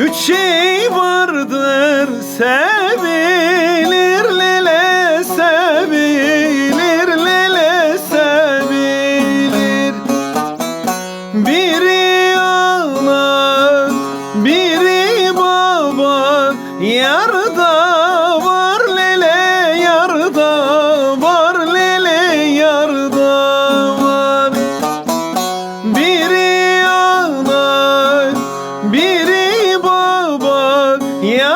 Üç şey vardır sevilir lele sevilir lele sevilir. Biri ana biri baba yarda var lele yarda var lele yarda var. Biri ana, biri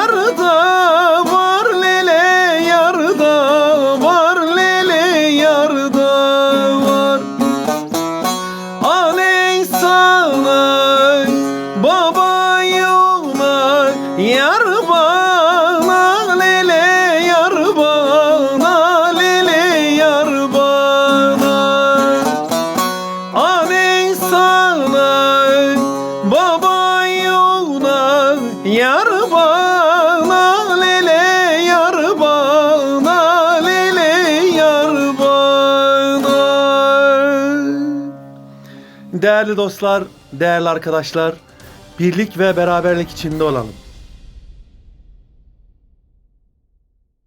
Yarda var lele, yarda var lele, yarda var. Aley sana, baba yoluna Yar bana lele, yar bana lele, yar bana. Aley sana baba yoluna yar bana Değerli dostlar, değerli arkadaşlar, birlik ve beraberlik içinde olalım.